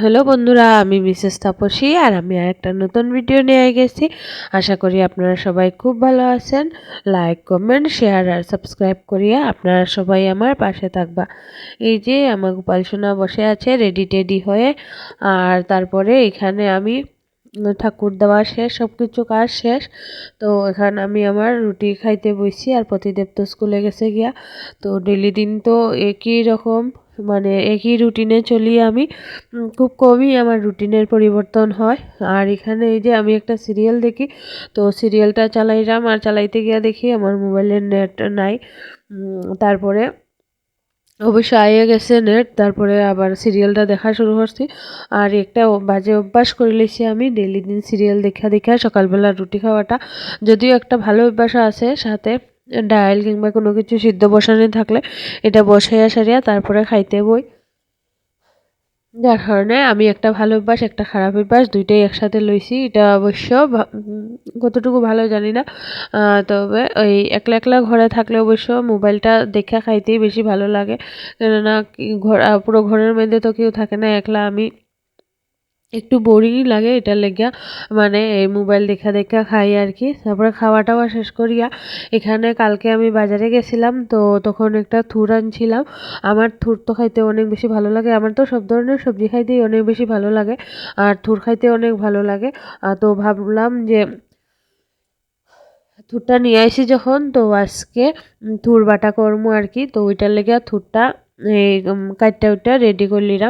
Hello বন্ধুরা, আমি Mrs Tapasi আর আমি আর একটা নতুন ভিডিও নিয়ে গেছি আশা করি আপনারা সবাই খুব ভালো আছেন। লাইক কমেন্ট শেয়ার আর সাবস্ক্রাইব করিয়া আপনারা সবাই আমার পাশে থাকবা। এই যে আমার গোপাল সোনা বসে আছে রেডি টেডি হয়ে। আর তারপরে এখানে আমি ঠাকুর দেওয়া শেষ সব কিছু কাজ শেষ। তো এখানে আমি আমার রুটি খাইতে বইছি আর প্রতিদেব তো স্কুলে গেছে গিয়া। তো ডেলি দিন তো একই রকম। মানে একই রুটিনে চলি আমি। খুব কমই আমার রুটিনের পরিবর্তন হয়। আর এখানে এই যে আমি একটা সিরিয়াল দেখি, তো সিরিয়ালটা চালাইলাম। আর চালাইতে গিয়া দেখি আমার মোবাইলের নেট নাই। তারপরে অবশ্য আইয়ে গেছে নেট তারপরে আবার সিরিয়ালটা দেখা শুরু করছি। আর একটা বাজে অভ্যাস করে লেছি আমি। ডেলি দিন সিরিয়াল দেখা দেখা সকালবেলা রুটি খাওয়াটা। যদিও একটা ভালো অভ্যাস আছে সাথে। ডাল কিংবা কোনো কিছু সিদ্ধ বসানো থাকলে এটা বসাইয়া সারিয়া তারপরে খাইতে বই। যার কারণে আমি একটা ভালো অভ্যাস, একটা খারাপ অভ্যাস দুইটাই একসাথে লইছি। এটা অবশ্য কতটুকু ভালো জানি না। তবে ওই একলা একলা ঘরে থাকলে অবশ্য মোবাইলটা দেখা খাইতেই বেশি ভালো লাগে। কেননা ঘর পুরো ঘরের মধ্যে তো কেউ থাকে না, একলা আমি একটু বোরিংই লাগে এটার লেগিয়া মানে এই মোবাইল দেখা দেখা খাই আর কি তারপরে খাওয়া টাওয়া শেষ করিয়া এখানে কালকে আমি বাজারে গেছিলাম, তো তখন একটা থুর আনছিলাম। আমার থুর তো খাইতে অনেক বেশি ভালো লাগে। আমার তো সব ধরনের সবজি খাইতেই অনেক বেশি ভালো লাগে। আর থুর খাইতে অনেক ভালো লাগে। তো ভাবলাম যে থুরটা নিয়ে আসি যখন। তো আজকে থুর বাটা কর্ম আর কি তো ওইটার লেগে থুরটা এই কাটটা ওইটা রেডি করলিরা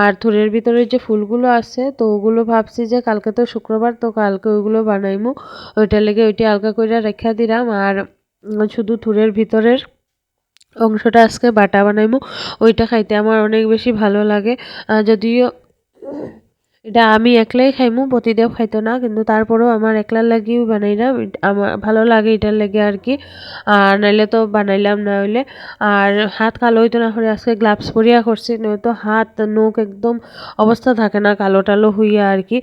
আর থুরের ভিতরে যে ফুলগুলো আছে, তো ওগুলো ভাবছি যে কালকে তো শুক্রবার, তো কালকে ওইগুলো বানাইমু। ওইটার লেগে ওইটা আলগা করে রেখা দিলাম। আর শুধু থুরের ভিতরের অংশটা আজকে বাটা বানাইমু। ওইটা খাইতে আমার অনেক বেশি ভালো লাগে। যদিও এটা আমি একলাই খাইমু প্রতিদেব খাইতো না, কিন্তু তারপরেও আমার একলার লাগিও বানাই না আমার ভালো লাগে এটার লেগে আর কি। আর নাইলে তো বানাইলাম না হইলে। আর হাত কালো হইতো না করে আজকে গ্লাভস পরিয়া করছি, নয়তো হাত, নখ একদম অবস্থা থাকে না, কালো টালো হইয়া আর কি।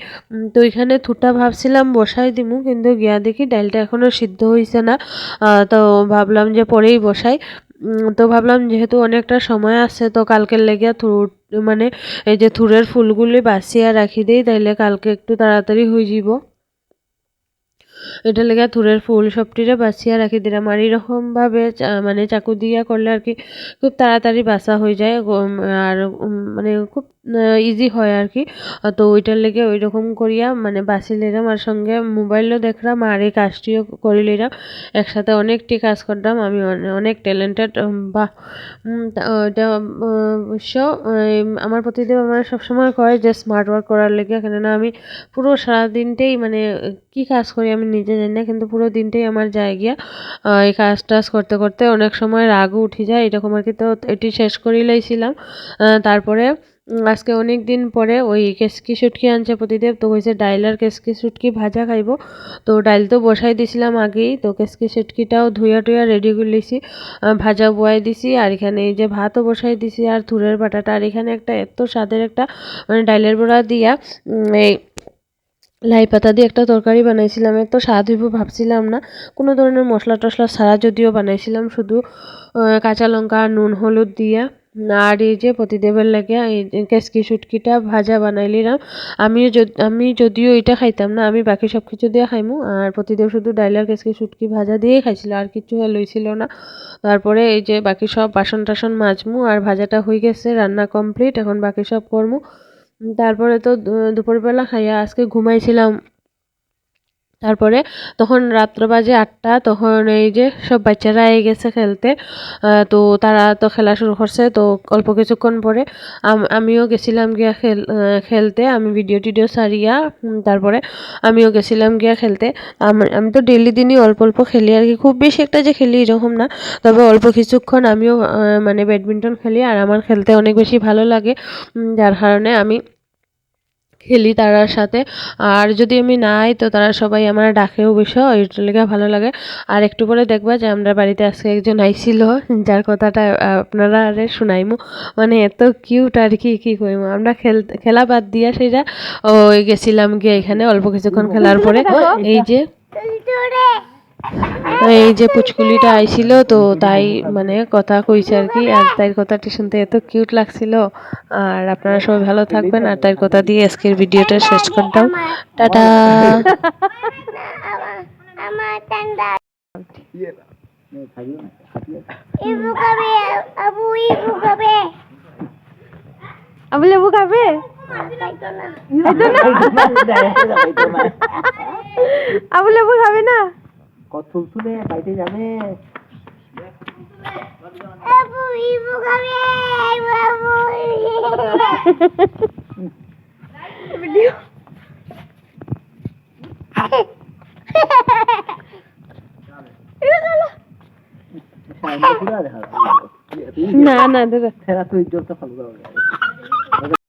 তো এখানে থুটা ভাবছিলাম বসাই দিমু, কিন্তু গিয়া দেখি ডালটা এখনও সিদ্ধ হয়েছে না। তো ভাবলাম যে পরেই বসাই। তো ভাবলাম যেহেতু অনেকটা সময় আছে, তো কালকের লেগে থুর মানে এই যে থুরের ফুলগুলি বাছিয়া রাখি দিই, তাইলে কালকে একটু তাড়াতাড়ি হয়ে যাব এটা লেগে থুরের ফুল সবটিরে বাছিয়া রাখি দিলাম। আর এরকমভাবে মানে চাকু দিয়া করলে আর কি খুব তাড়াতাড়ি বাসা হয়ে যায়। আর মানে খুব ইজি হয় আর কি তো ওইটার লেগে ওই রকম করিয়া মানে বাছি লিলাম আর সঙ্গে মোবাইলও দেখলাম আর এই কাজটিও করে লিলাম একসাথে অনেকটি কাজ করলাম আমি অনেক ট্যালেন্টেড বা ওইটা অবশ্য আমার প্রতিদেব আমার সবসময় কয় যে স্মার্ট ওয়ার্ক করার লেগে না আমি পুরো সারাদিনটাই মানে কি কাজ করি আমি নিজে জানি না, কিন্তু পুরো দিনটাই আমার যায় গিয়া এই কাজ টাজ করতে করতে অনেক সময় রাগও উঠে যায়। এরকম আর কি তো এটি শেষ করেই লাইছিলাম তারপরে আজকে অনেক দিন পরে ওই কেসকি শুটকি আনছে প্রতিদেব, তো কইছে ডাইল আর কেসকি শুটকি ভাজা খাইব। তো ডাইল তো বসাই দিছিলাম আগেই, তো কেসকি শুটকিটাও ধুইয়া টুইয়া রেডি করে লিছি ভাজা বয়াই দিছি, আর এখানে এই যে ভাতও বসাই দিছি, আর থুরের বাটাটা, আর এখানে একটা এত স্বাদের একটা মানে ডাইলের বড়া দিয়া এই লাই পাতা দিয়ে একটা তরকারি বানাইছিলাম, এত স্বাদ হইব ভাবছিলাম না। কোনো ধরনের মশলা টশলা ছাড়া যদিও বানাইছিলাম শুধু কাঁচা লঙ্কা, নুন, হলুদ দিয়া। আর এই যে প্রতিদেবের লাগে কেসকি সুটকিটা ভাজা বানাইলিলাম আমিও আমি যদিও এটা খাইতাম না, আমি বাকি সব কিছু দিয়ে খাইমু। আর প্রতিদেব শুধু ডাইলার কেসকি সুটকি ভাজা দিয়েই খাইছিল, আর কিছু লইছিল না। তারপরে এই যে বাকি সব বাসন টাসন মাজমু, আর ভাজাটা হয়ে গেছে, রান্না কমপ্লিট, এখন বাকি সব করমু। তারপরে তো দুপুরবেলা খাইয়া আজকে ঘুমাইছিলাম। তারপরে তখন রাত্র বাজে আটটা, তখন এই যে সব বাচ্চারা এ গেছে খেলতে তো তারা তো খেলা শুরু করছে, তো অল্প কিছুক্ষণ পরে আমিও গেছিলাম গিয়া খেল খেলতে, আমি ভিডিও টিডিও সারিয়া তারপরে আমিও গেছিলাম গিয়া খেলতে। আমি তো ডেলি দিনই অল্প অল্প খেলি আর কি, খুব বেশি একটা যে খেলি এরকম না, তবে অল্প কিছুক্ষণ আমিও মানে ব্যাডমিন্টন খেলি আর আমার খেলতে অনেক বেশি ভালো লাগে যার কারণে আমি খেলি তারার সাথে। আর যদি আমি নাই, তো তারা সবাই আমার ডাকেও বসে ওইটার লেগে ভালো লাগে। আর একটু পরে দেখবা যে আমরা বাড়িতে আজকে একজন আইছিল, যার কথাটা আপনারা আরে শুনাইমু। মানে এত কিউট আর কি কি কইমু? আমরা খেল, খেলা বাদ দিয়া সেটা, ওই গেছিলাম গিয়ে এখানে অল্প কিছুক্ষণ খেলার পরে। এই যে এই যে পুচকুলিটা আইছিল তো তাই মানে কথা কইছে আর কি। আর তাই কথাটি শুনতে এত কিউট লাগছিল। আর আপনারা সবাই ভালো থাকবেন। আর তাই কথা দিয়ে আজকের ভিডিওটা শেষ করতাম। টাটা! আমার ঠান্ডা ইয়ে না নে, কত তুলতুলে বাইরে যাবে না না দাদা। ফেরা তুই জলটা ফলো।